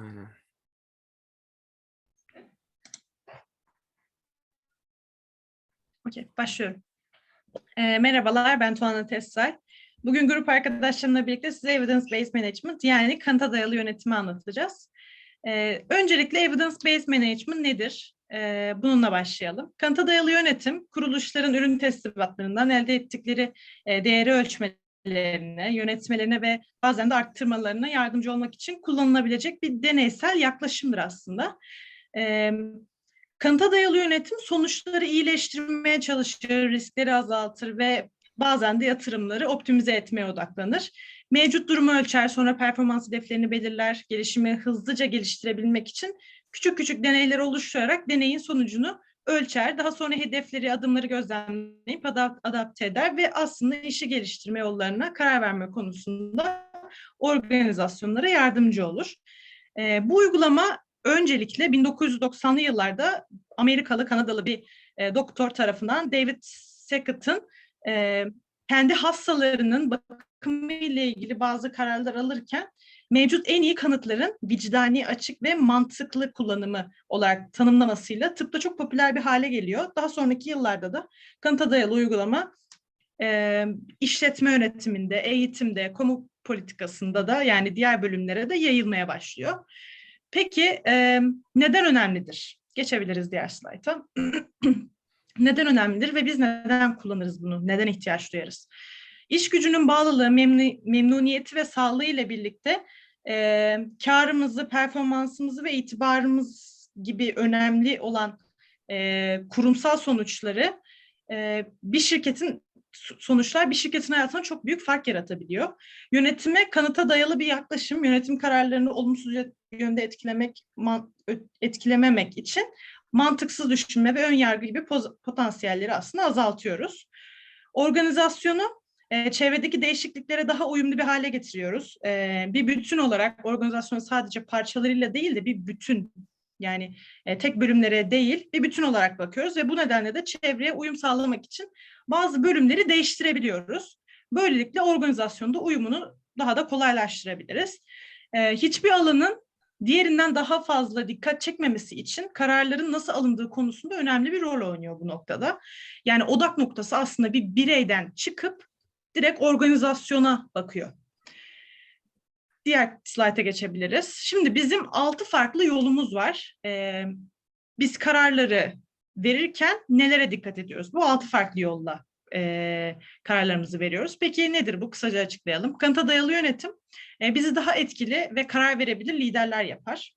Aynen. Okey, başlıyorum. Ee, merhabalar, ben Tuana Tessay. Bugün grup arkadaşlarımla birlikte size Evidence Based Management yani kanıta dayalı yönetimi anlatacağız. Ee, öncelikle Evidence Based Management nedir? Ee, bununla başlayalım. Kanıta dayalı yönetim, kuruluşların ürün teslimatlarından elde ettikleri e, değeri ölçmelerine, yönetmelerine ve bazen de arttırmalarına yardımcı olmak için kullanılabilecek bir deneysel yaklaşımdır aslında. Ee, Kanıta dayalı yönetim sonuçları iyileştirmeye çalışır, riskleri azaltır ve bazen de yatırımları optimize etmeye odaklanır. Mevcut durumu ölçer, sonra performans hedeflerini belirler, gelişimi hızlıca geliştirebilmek için küçük küçük deneyler oluşturarak deneyin sonucunu ölçer, daha sonra hedefleri, adımları gözlemleyip adap- adapte eder ve aslında işi geliştirme yollarına karar verme konusunda organizasyonlara yardımcı olur. Ee, bu uygulama öncelikle 1990'lı yıllarda Amerikalı, Kanadalı bir e, doktor tarafından David Sackett'ın e, kendi hastalarının bakımı ile ilgili bazı kararlar alırken mevcut en iyi kanıtların vicdani, açık ve mantıklı kullanımı olarak tanımlamasıyla tıpta çok popüler bir hale geliyor. Daha sonraki yıllarda da kanıta dayalı uygulama e, işletme yönetiminde, eğitimde, kamu politikasında da yani diğer bölümlere de yayılmaya başlıyor. Peki e, neden önemlidir? Geçebiliriz diğer slayta. neden önemlidir ve biz neden kullanırız bunu? Neden ihtiyaç duyarız? İş gücünün bağlılığı, memnun, memnuniyeti ve sağlığı ile birlikte e, karımızı, performansımızı ve itibarımız gibi önemli olan e, kurumsal sonuçları e, bir şirketin sonuçlar bir şirketin hayatına çok büyük fark yaratabiliyor. Yönetime kanıta dayalı bir yaklaşım, yönetim kararlarını olumsuz yönde etkilemek, etkilememek için mantıksız düşünme ve ön yargı gibi potansiyelleri aslında azaltıyoruz. Organizasyonu e, çevredeki değişikliklere daha uyumlu bir hale getiriyoruz. E, bir bütün olarak organizasyonu sadece parçalarıyla değil de bir bütün yani e, tek bölümlere değil bir bütün olarak bakıyoruz ve bu nedenle de çevreye uyum sağlamak için bazı bölümleri değiştirebiliyoruz. Böylelikle organizasyonda uyumunu daha da kolaylaştırabiliriz. Hiçbir alanın diğerinden daha fazla dikkat çekmemesi için kararların nasıl alındığı konusunda önemli bir rol oynuyor bu noktada. Yani odak noktası aslında bir bireyden çıkıp direkt organizasyona bakıyor. Diğer slayta geçebiliriz. Şimdi bizim altı farklı yolumuz var. Ee, biz kararları verirken nelere dikkat ediyoruz? Bu altı farklı yolla e, kararlarımızı veriyoruz. Peki nedir bu? Kısaca açıklayalım. Kanıta dayalı yönetim e, bizi daha etkili ve karar verebilir liderler yapar.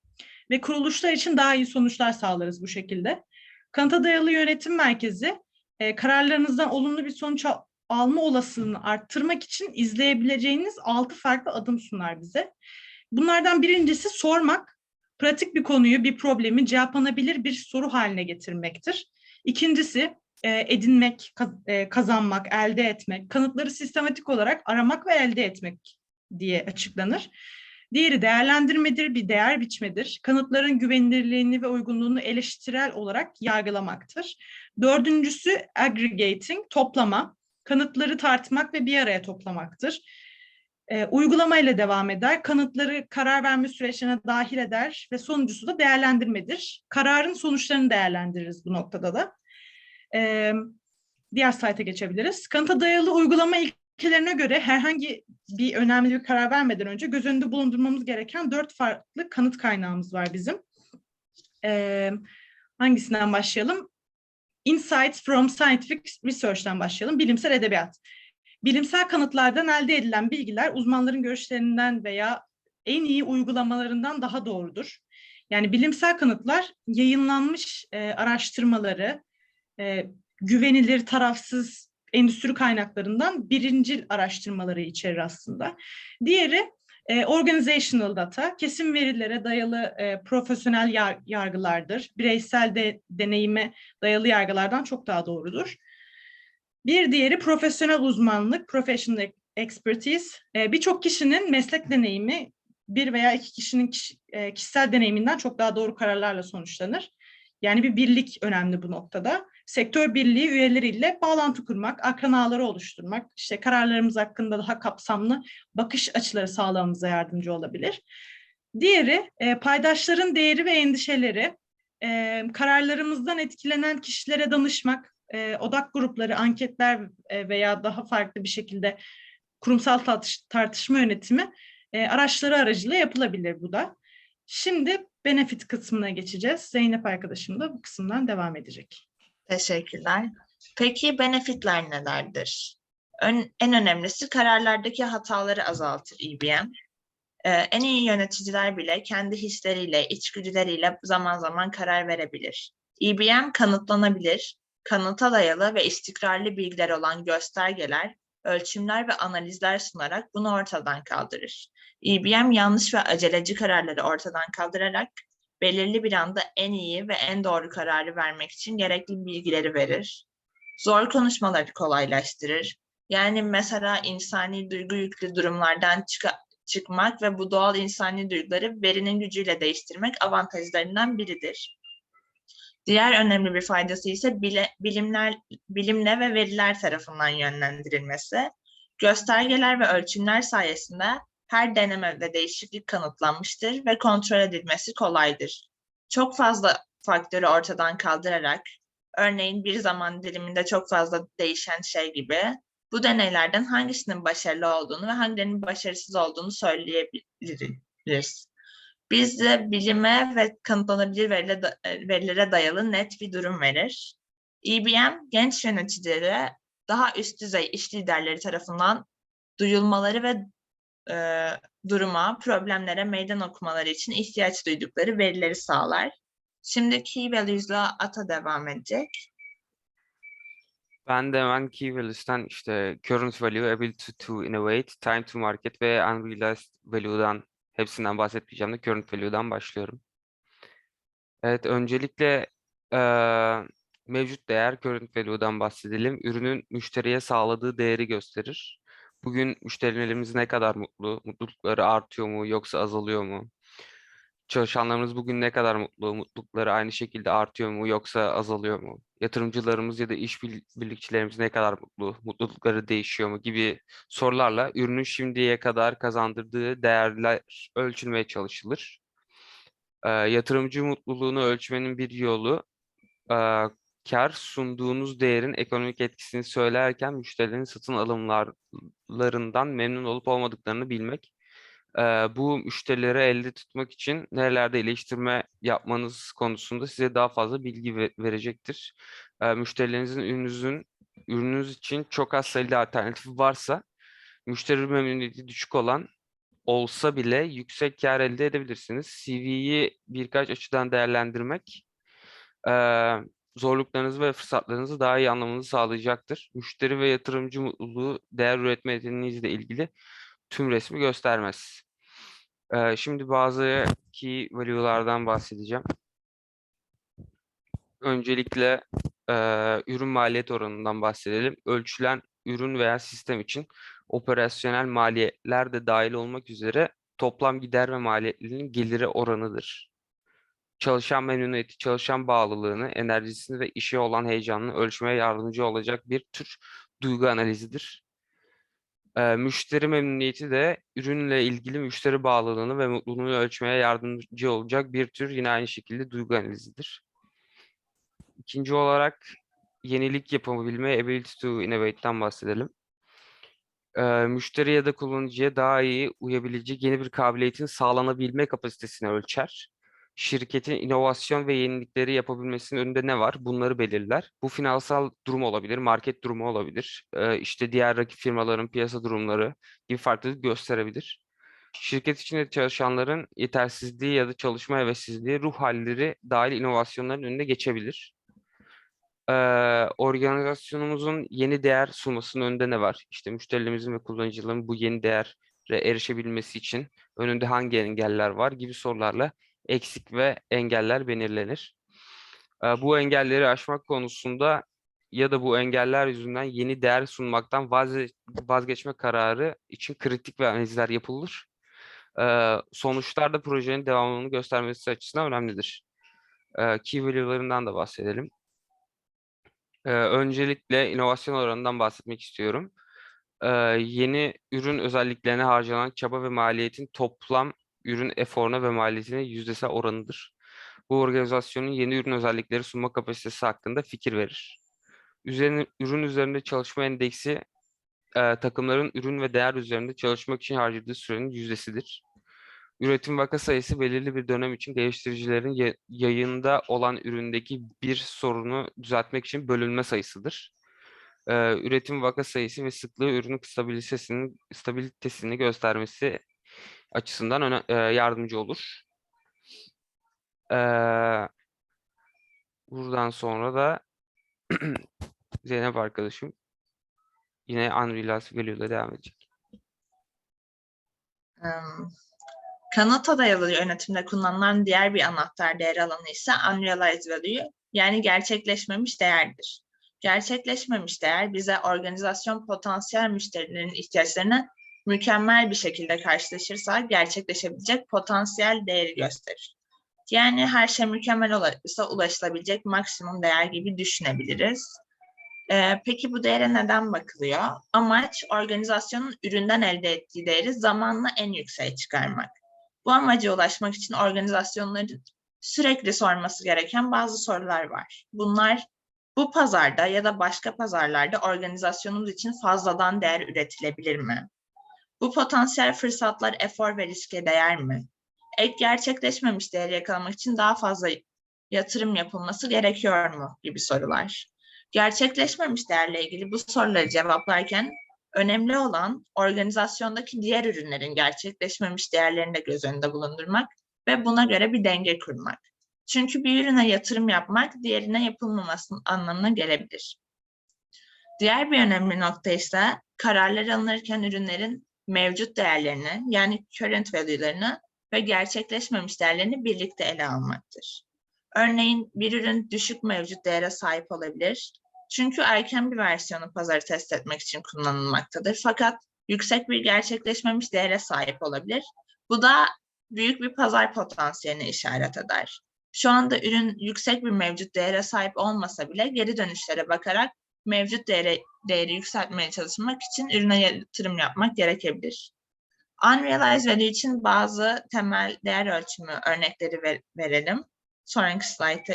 Ve kuruluşlar için daha iyi sonuçlar sağlarız bu şekilde. Kanıta dayalı yönetim merkezi e, kararlarınızdan olumlu bir sonuç al alma olasılığını arttırmak için izleyebileceğiniz altı farklı adım sunar bize. Bunlardan birincisi sormak, pratik bir konuyu, bir problemi cevaplanabilir bir soru haline getirmektir. İkincisi edinmek, e, kazanmak, elde etmek, kanıtları sistematik olarak aramak ve elde etmek diye açıklanır. Diğeri değerlendirmedir, bir değer biçmedir. Kanıtların güvenilirliğini ve uygunluğunu eleştirel olarak yargılamaktır. Dördüncüsü aggregating, toplama. Kanıtları tartmak ve bir araya toplamaktır. E, uygulamayla devam eder. Kanıtları karar verme süreçlerine dahil eder ve sonuncusu da değerlendirmedir. Kararın sonuçlarını değerlendiririz bu noktada da. E, diğer slayta geçebiliriz. Kanıta dayalı uygulama ilkelerine göre herhangi bir önemli bir karar vermeden önce göz önünde bulundurmamız gereken dört farklı kanıt kaynağımız var bizim. E, hangisinden başlayalım? Insights from Scientific Research'ten başlayalım. Bilimsel edebiyat. Bilimsel kanıtlardan elde edilen bilgiler uzmanların görüşlerinden veya en iyi uygulamalarından daha doğrudur. Yani bilimsel kanıtlar yayınlanmış e, araştırmaları, e, güvenilir, tarafsız endüstri kaynaklarından birincil araştırmaları içerir aslında. Diğeri e, organizational data, kesin verilere dayalı e, profesyonel yar, yargılardır. Bireysel de, deneyime dayalı yargılardan çok daha doğrudur. Bir diğeri profesyonel uzmanlık, professional expertise. E, Birçok kişinin meslek deneyimi bir veya iki kişinin kişi, e, kişisel deneyiminden çok daha doğru kararlarla sonuçlanır. Yani bir birlik önemli bu noktada. Sektör birliği üyeleriyle bağlantı kurmak, akran ağları oluşturmak, işte kararlarımız hakkında daha kapsamlı bakış açıları sağlamamıza yardımcı olabilir. Diğeri e, paydaşların değeri ve endişeleri. E, kararlarımızdan etkilenen kişilere danışmak, e, odak grupları, anketler e, veya daha farklı bir şekilde kurumsal tartış- tartışma yönetimi e, araçları aracılığıyla yapılabilir bu da. Şimdi benefit kısmına geçeceğiz. Zeynep arkadaşım da bu kısımdan devam edecek. Teşekkürler. Peki benefitler nelerdir? Ön- en önemlisi kararlardaki hataları azaltır EBM. Ee, en iyi yöneticiler bile kendi hisleriyle, içgüdüleriyle zaman zaman karar verebilir. EBM kanıtlanabilir, kanıta dayalı ve istikrarlı bilgiler olan göstergeler, ölçümler ve analizler sunarak bunu ortadan kaldırır. EBM yanlış ve aceleci kararları ortadan kaldırarak belirli bir anda en iyi ve en doğru kararı vermek için gerekli bilgileri verir. Zor konuşmaları kolaylaştırır. Yani mesela insani duygu yüklü durumlardan çıka- çıkmak ve bu doğal insani duyguları verinin gücüyle değiştirmek avantajlarından biridir. Diğer önemli bir faydası ise bile, bilimler, bilimle ve veriler tarafından yönlendirilmesi. Göstergeler ve ölçümler sayesinde her denemede değişiklik kanıtlanmıştır ve kontrol edilmesi kolaydır. Çok fazla faktörü ortadan kaldırarak, örneğin bir zaman diliminde çok fazla değişen şey gibi, bu deneylerden hangisinin başarılı olduğunu ve hangilerinin başarısız olduğunu söyleyebiliriz. Biz de bilime ve kanıtlanabilir e, verilere dayalı net bir durum verir. EBM, genç yöneticilere daha üst düzey iş liderleri tarafından duyulmaları ve e, duruma, problemlere meydan okumaları için ihtiyaç duydukları verileri sağlar. Şimdi Key Values'la ATA devam edecek. Ben de hemen key values'tan işte current value, ability to innovate, time to market ve unrealized value'dan hepsinden bahsetmeyeceğim de current value'dan başlıyorum. Evet, öncelikle eee, mevcut değer current value'dan bahsedelim. Ürünün müşteriye sağladığı değeri gösterir. Bugün müşterilerimiz ne kadar mutlu, mutlulukları artıyor mu yoksa azalıyor mu? Çalışanlarımız bugün ne kadar mutlu, mutlulukları aynı şekilde artıyor mu yoksa azalıyor mu? Yatırımcılarımız ya da iş birlikçilerimiz ne kadar mutlu, mutlulukları değişiyor mu gibi sorularla ürünün şimdiye kadar kazandırdığı değerler ölçülmeye çalışılır. Ee, yatırımcı mutluluğunu ölçmenin bir yolu e, kar sunduğunuz değerin ekonomik etkisini söylerken müşterilerin satın alımlarından memnun olup olmadıklarını bilmek. Bu müşterileri elde tutmak için nerelerde iyileştirme yapmanız konusunda size daha fazla bilgi ve- verecektir. Müşterilerinizin ürününüzün ürününüz için çok az sayıda alternatif varsa müşteri memnuniyeti düşük olan olsa bile yüksek kar elde edebilirsiniz. CV'yi birkaç açıdan değerlendirmek zorluklarınızı ve fırsatlarınızı daha iyi anlamanızı sağlayacaktır. Müşteri ve yatırımcı mutluluğu değer üretme yeteneğinizle ilgili tüm resmi göstermez. Eee, şimdi bazı key value'lardan bahsedeceğim. Öncelikle eee, ürün maliyet oranından bahsedelim. Ölçülen ürün veya sistem için operasyonel maliyetler de dahil olmak üzere toplam gider ve maliyetlerinin geliri oranıdır. Çalışan memnuniyeti, çalışan bağlılığını, enerjisini ve işe olan heyecanını ölçmeye yardımcı olacak bir tür duygu analizidir. Eee, müşteri memnuniyeti de ürünle ilgili müşteri bağlılığını ve mutluluğunu ölçmeye yardımcı olacak bir tür yine aynı şekilde duygu analizidir. İkinci olarak yenilik yapabilme, ability to innovate'den bahsedelim. Eee, müşteri ya da kullanıcıya daha iyi uyabilecek yeni bir kabiliyetin sağlanabilme kapasitesini ölçer. Şirketin inovasyon ve yenilikleri yapabilmesinin önünde ne var? Bunları belirler. Bu finansal durum olabilir, market durumu olabilir. Eee, işte diğer rakip firmaların piyasa durumları gibi farklılık gösterebilir. Şirket içinde çalışanların yetersizliği ya da çalışma hevessizliği, ruh halleri dahil inovasyonların önüne geçebilir. Eee, organizasyonumuzun yeni değer sunmasının önünde ne var? İşte müşterilerimizin ve kullanıcıların bu yeni değere erişebilmesi için önünde hangi engeller var gibi sorularla eksik ve engeller belirlenir. Bu engelleri aşmak konusunda ya da bu engeller yüzünden yeni değer sunmaktan vazge- vazgeçme kararı için kritik ve analizler yapılır. Sonuçlar da projenin devamını göstermesi açısından önemlidir. Key value'larından da bahsedelim. Öncelikle inovasyon oranından bahsetmek istiyorum. Yeni ürün özelliklerine harcanan çaba ve maliyetin toplam ürün eforuna ve maliyetine yüzdesel oranıdır. Bu organizasyonun yeni ürün özellikleri sunma kapasitesi hakkında fikir verir. Üzerine, ürün üzerinde çalışma endeksi e, takımların ürün ve değer üzerinde çalışmak için harcadığı sürenin yüzdesidir. Üretim vaka sayısı belirli bir dönem için geliştiricilerin ya- yayında olan üründeki bir sorunu düzeltmek için bölünme sayısıdır. Ee, üretim vaka sayısı ve sıklığı ürünün stabilitesini, stabilitesini göstermesi açısından öne- e, yardımcı olur. Ee, buradan sonra da Zeynep arkadaşım yine Unreal Value ile devam edecek. Em, Kanıta dayalı yönetimde kullanılan diğer bir anahtar değer alanı ise unrealized value yani gerçekleşmemiş değerdir. Gerçekleşmemiş değer bize organizasyon potansiyel müşterilerin ihtiyaçlarını mükemmel bir şekilde karşılaşırsa gerçekleşebilecek potansiyel değeri gösterir. Yani her şey mükemmel olursa ulaşılabilecek maksimum değer gibi düşünebiliriz. Ee, peki bu değere neden bakılıyor? Amaç organizasyonun üründen elde ettiği değeri zamanla en yükseğe çıkarmak. Bu amaca ulaşmak için organizasyonların sürekli sorması gereken bazı sorular var. Bunlar bu pazarda ya da başka pazarlarda organizasyonumuz için fazladan değer üretilebilir mi? Bu potansiyel fırsatlar efor ve riske değer mi? Ek gerçekleşmemiş değeri yakalamak için daha fazla yatırım yapılması gerekiyor mu? gibi sorular. Gerçekleşmemiş değerle ilgili bu soruları cevaplarken önemli olan organizasyondaki diğer ürünlerin gerçekleşmemiş değerlerini de göz önünde bulundurmak ve buna göre bir denge kurmak. Çünkü bir ürüne yatırım yapmak diğerine yapılmamasının anlamına gelebilir. Diğer bir önemli nokta ise kararlar alınırken ürünlerin mevcut değerlerini yani current value'larını ve gerçekleşmemiş değerlerini birlikte ele almaktır. Örneğin bir ürün düşük mevcut değere sahip olabilir. Çünkü erken bir versiyonu pazarı test etmek için kullanılmaktadır. Fakat yüksek bir gerçekleşmemiş değere sahip olabilir. Bu da büyük bir pazar potansiyeline işaret eder. Şu anda ürün yüksek bir mevcut değere sahip olmasa bile geri dönüşlere bakarak mevcut değeri, değeri yükseltmeye çalışmak için ürüne yatırım yapmak gerekebilir. Unrealized value için bazı temel değer ölçümü örnekleri ver- verelim. Sonraki slayta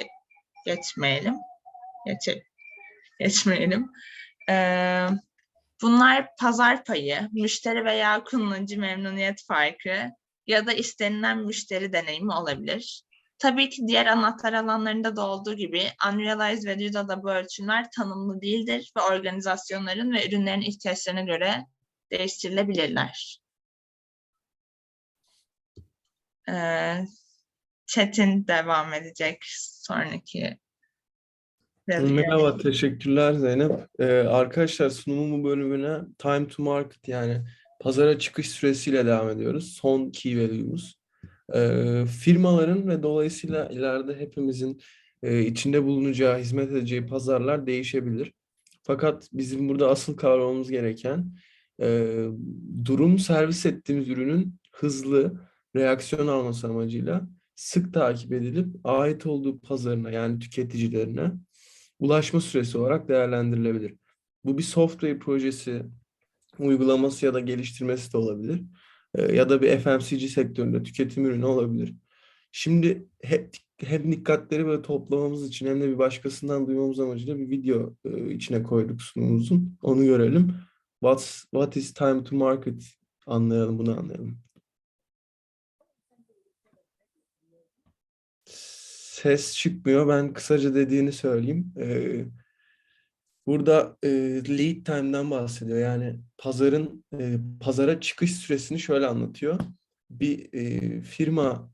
geçmeyelim. Geçelim. Geçmeyelim. Ee, bunlar pazar payı, müşteri veya kullanıcı memnuniyet farkı ya da istenilen müşteri deneyimi olabilir. Tabii ki diğer anahtar alanlarında da olduğu gibi Unrealized Value'da da bu ölçümler tanımlı değildir ve organizasyonların ve ürünlerin ihtiyaçlarına göre değiştirilebilirler. Ee, Çetin devam edecek sonraki. Merhaba, teşekkürler Zeynep. Ee, arkadaşlar sunumun bölümüne time to market yani pazara çıkış süresiyle devam ediyoruz. Son key value'umuz. Ee, firmaların ve dolayısıyla ileride hepimizin e, içinde bulunacağı, hizmet edeceği pazarlar değişebilir. Fakat bizim burada asıl kavramamız gereken e, durum servis ettiğimiz ürünün hızlı reaksiyon alması amacıyla sık takip edilip ait olduğu pazarına yani tüketicilerine ulaşma süresi olarak değerlendirilebilir. Bu bir software projesi, uygulaması ya da geliştirmesi de olabilir. Ee, ya da bir FMCG sektöründe tüketim ürünü olabilir. Şimdi hep, hem dikkatleri böyle toplamamız için hem de bir başkasından duymamız amacıyla bir video e, içine koyduk sunumumuzun. Onu görelim. What's, what is time to market anlayalım, bunu anlayalım. Ses çıkmıyor. Ben kısaca dediğini söyleyeyim. Ee, burada e, lead time'dan bahsediyor. Yani pazarın e, pazara çıkış süresini şöyle anlatıyor. Bir e, firma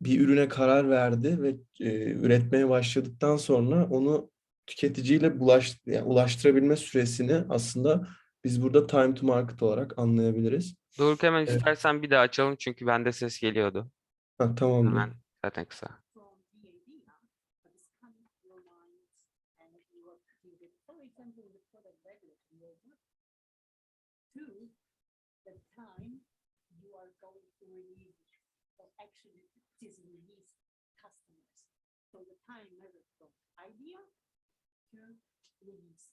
bir ürüne karar verdi ve e, üretmeye başladıktan sonra onu tüketiciyle bulaş, yani ulaştırabilme süresini aslında biz burada time to market olarak anlayabiliriz. Doruk hemen Evet. istersen bir daha açalım çünkü bende ses geliyordu. Ha, tamamdır. Hemen zaten kısa. from the idea, but it's coming to your mind and you for example, in the product regulatory roadmap, to the time you are going to release. So actually, it is released customers. So the time measured from idea to release.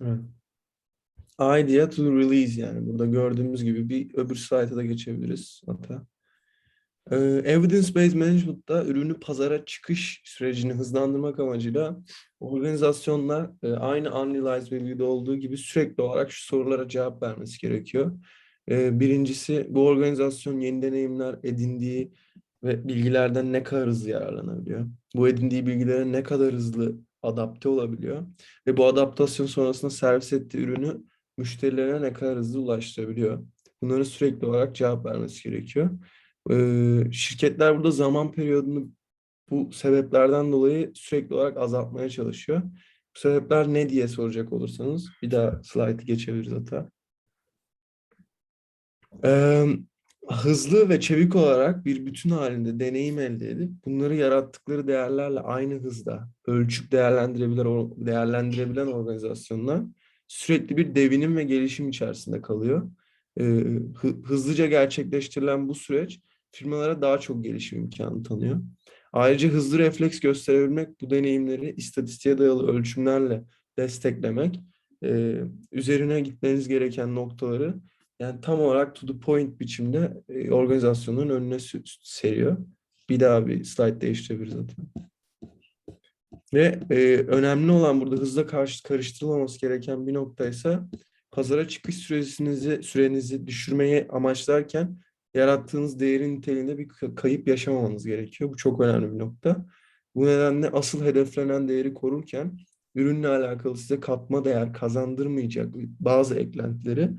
Evet. Idea to release yani burada gördüğümüz gibi bir öbür slayta da geçebiliriz hatta. Ee, Evidence-based management'ta ürünü pazara çıkış sürecini hızlandırmak amacıyla organizasyonlar e, aynı Unrealized Value'da olduğu gibi sürekli olarak şu sorulara cevap vermesi gerekiyor. Ee, Birincisi bu organizasyon yeni deneyimler edindiği ve bilgilerden ne kadar hızlı yararlanabiliyor? Bu edindiği bilgilere ne kadar hızlı adapte olabiliyor? Ve bu adaptasyon sonrasında servis ettiği ürünü müşterilerine ne kadar hızlı ulaştırabiliyor? Bunlara sürekli olarak cevap vermesi gerekiyor. Ee, şirketler burada zaman periyodunu bu sebeplerden dolayı sürekli olarak azaltmaya çalışıyor. Bu sebepler ne diye soracak olursanız bir daha slaytı geçebiliriz hatta. Ee, hızlı ve çevik olarak bir bütün halinde deneyim elde edip bunları yarattıkları değerlerle aynı hızda ölçüp değerlendirebilen, değerlendirebilen organizasyonlar sürekli bir devinim ve gelişim içerisinde kalıyor. Hı- hızlıca gerçekleştirilen bu süreç firmalara daha çok gelişim imkanı tanıyor. Ayrıca hızlı refleks gösterebilmek bu deneyimleri istatistiğe dayalı ölçümlerle desteklemek, e, üzerine gitmeniz gereken noktaları yani tam olarak to the point biçimde e, organizasyonların önüne seriyor. Bir daha bir slide değiştirebiliriz zaten. Ve e, önemli olan burada hızla karşı karıştırılmaması gereken bir nokta ise pazara çıkış süresinizi sürenizi düşürmeyi amaçlarken yarattığınız değerin niteliğinde bir ka- kayıp yaşamamanız gerekiyor. Bu çok önemli bir nokta. Bu nedenle asıl hedeflenen değeri korurken ürünle alakalı size katma değer kazandırmayacak bazı eklentileri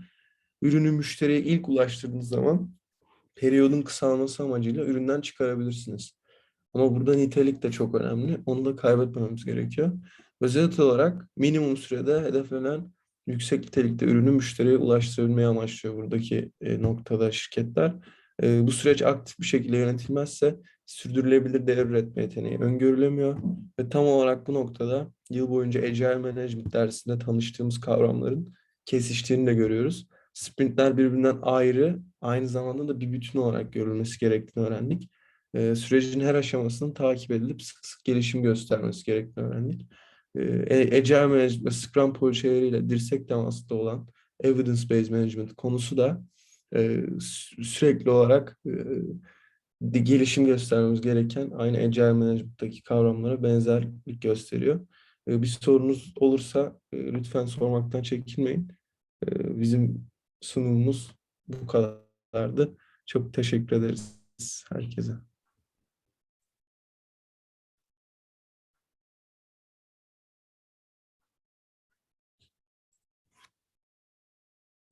ürünü müşteriye ilk ulaştırdığınız zaman periyodun kısalması amacıyla üründen çıkarabilirsiniz. Ama burada nitelik de çok önemli. Onu da kaybetmememiz gerekiyor. Özet olarak minimum sürede hedeflenen yüksek nitelikte ürünü müşteriye ulaştırabilmeyi amaçlıyor buradaki e, noktada şirketler. E, bu süreç aktif bir şekilde yönetilmezse sürdürülebilir değer üretme yeteneği öngörülemiyor ve tam olarak bu noktada yıl boyunca Agile Management dersinde tanıştığımız kavramların kesiştiğini de görüyoruz. Sprintler birbirinden ayrı, aynı zamanda da bir bütün olarak görülmesi gerektiğini öğrendik. E, sürecin her aşamasının takip edilip sık sık gelişim göstermesi gerektiğini öğrendik. E, Agile Management Scrum poliçeleriyle dirsek temasında olan Evidence-Based Management konusu da e, sü- sürekli olarak e, gelişim göstermemiz gereken aynı Agile Management'taki kavramlara benzerlik gösteriyor. E, bir sorunuz olursa e, lütfen sormaktan çekinmeyin. E, bizim sunumumuz bu kadardı. Çok teşekkür ederiz herkese.